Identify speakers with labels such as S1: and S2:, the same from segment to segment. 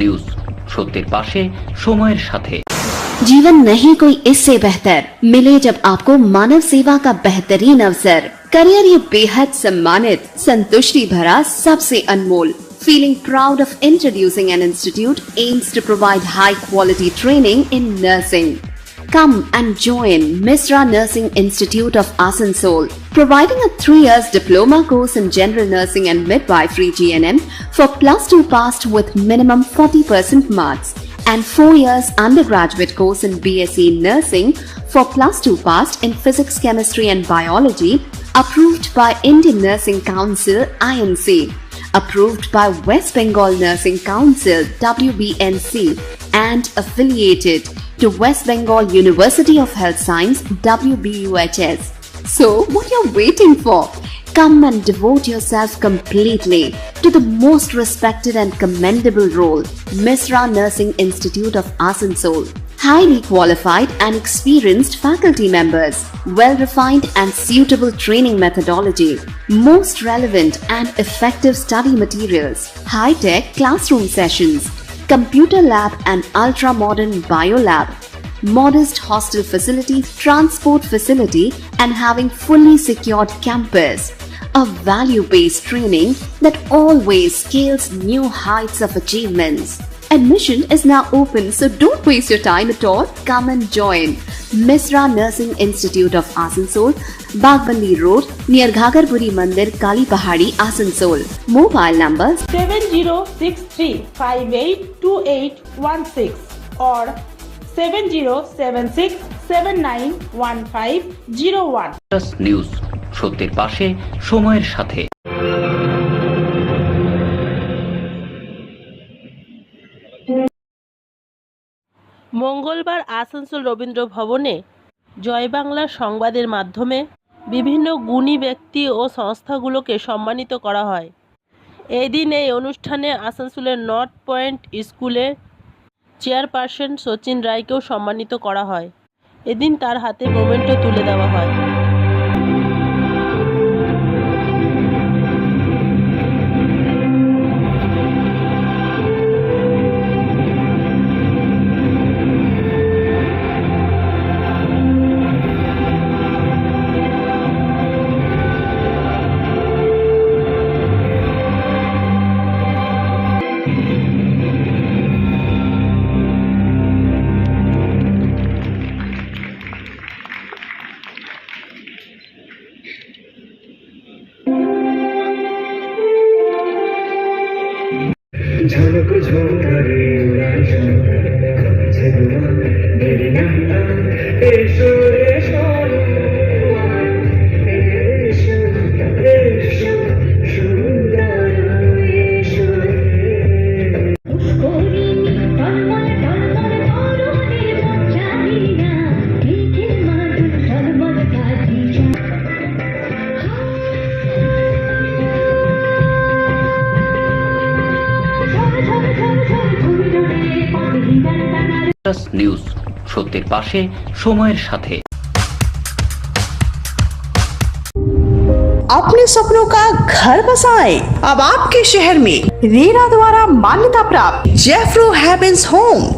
S1: News সত্যের পাশে সময়ের সাথে
S2: जीवन नहीं कोई इससे बेहतर मिले जब आपको मानव सेवा का बेहतरीन अवसर करियर ये बेहद सम्मानित संतुष्टि भरा सबसे अनमोल Feeling proud of introducing an institute aims to provide high quality training in nursing. Come and join Misra Nursing Institute of Asansol, providing a three years diploma course in general nursing and midwifery GNM for plus two passed with minimum 40% marks and 4 years undergraduate course in BSc Nursing for plus 2 passed in Physics, Chemistry and Biology approved by Indian Nursing Council INC approved by West Bengal Nursing Council WBNC and affiliated to West Bengal University of Health Science WBUHS so what are you're waiting for Come and devote yourself completely to the most respected and commendable role, Misra Nursing Institute of Asansol. Highly qualified and experienced faculty members, well refined and suitable training methodology, most relevant and effective study materials, high tech classroom sessions, computer lab and ultra modern bio lab, modest hostel facility, transport facility, and having fully secured campus. A value based training that always scales new heights of achievements. Admission is now open, so don't waste your time at all. Come and join Misra Nursing Institute of Asansol, Bagbandi Road, near Ghagarburi Mandir, Kali Pahadi, Asansol. Mobile number
S3: seven zero six three five eight two eight one six or seven zero seven six seven nine one five zero one.
S1: News সত্যের পাশে সময়ের সাথে
S3: মঙ্গলবার আসানসোল রবীন্দ্র ভবনে জয় বাংলা সংবাদের মাধ্যমে বিভিন্ন গুণী ব্যক্তি ও সংস্থাগুলোকে সম্মানিত করা হয়। এদিন এই অনুষ্ঠানে আসানসোলের নর্থ পয়েন্ট স্কুলের চেয়ারপারসন সচিন রায়কেও সম্মানিত করা হয়। এদিন তার হাতে মোমেন্টও তুলে দেওয়া হয়।
S4: ঝলক ঝলকারে উড়াই শঙ্কর কাছে তোমার দেরি না এসো এসো।
S5: টানা
S1: নিউজ সত্যের পাশে সময়ের সাথে
S6: अपने सपनों का घर बसाएं अब आपके शहर में रेरा द्वारा मान्यता प्राप्त जेफ्रो हैवेंस होम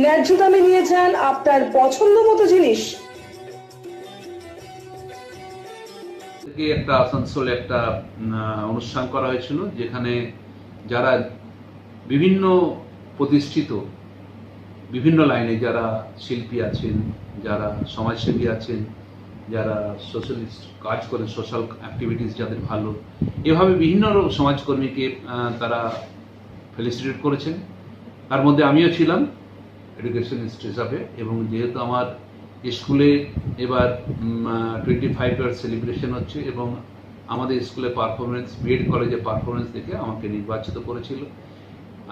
S7: ন্যায্য দামে নিয়ে যান আপনার পছন্দ মতো জিনিস
S8: একটা আসানসোলে একটা অনুষ্ঠান করা হয়েছিল, যেখানে যারা বিভিন্ন প্রতিষ্ঠিত, বিভিন্ন লাইনে যারা শিল্পী আছেন, যারা সমাজসেবী আছেন, যারা সোশ্যালিস্ট কাজ করেন, সোশ্যাল অ্যাক্টিভিটিস যাদের ভালো, এভাবে বিভিন্ন সমাজকর্মীকে তারা ফেলিসিটেট করেছেন। তার মধ্যে আমিও ছিলাম। এডুকেশনিস্ট হিসাবে এবং যেহেতু আমার স্কুলে এবার টোয়েন্টি ফাইভ ইয়ার সেলিব্রেশন হচ্ছে এবং আমাদের স্কুলে পারফরমেন্স বিএড কলেজে পারফরমেন্স দেখে আমাকে নির্বাচিত করেছিল।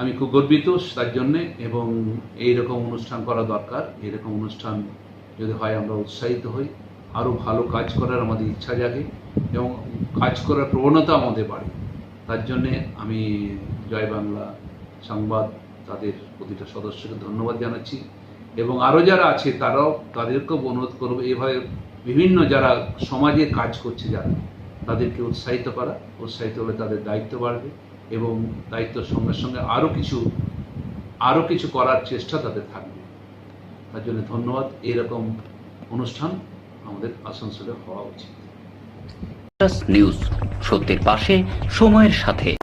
S8: আমি খুব গর্বিত তার জন্যে এবং এই রকম অনুষ্ঠান করা দরকার। এরকম অনুষ্ঠান যদি হয় আমরা উৎসাহিত হই। আরও ভালো কাজ করার আমাদের ইচ্ছা জাগে এবং কাজ করার প্রবণতা আমাদের বাড়ে। তার জন্যে আমি জয় বাংলা সংবাদ তাদের প্রতিটা সদস্যকে ধন্যবাদ জানাচ্ছি। এবং আরও যারা আছে, তারাও তাদেরকেও অনুরোধ করব, এভাবে বিভিন্ন যারা সমাজে কাজ করছে যারা, তাদেরকে উৎসাহিত করা। উৎসাহিত হলে তাদের দায়িত্ব বাড়বে এবং দায়িত্বের সঙ্গে সঙ্গে আরও কিছু আরও কিছু করার চেষ্টা তাদের থাকবে। তার জন্য ধন্যবাদ। এরকম অনুষ্ঠান আমাদের আসানসোলে হওয়া উচিত।
S1: নিউজ সত্যের পাশে, সময়ের সাথে।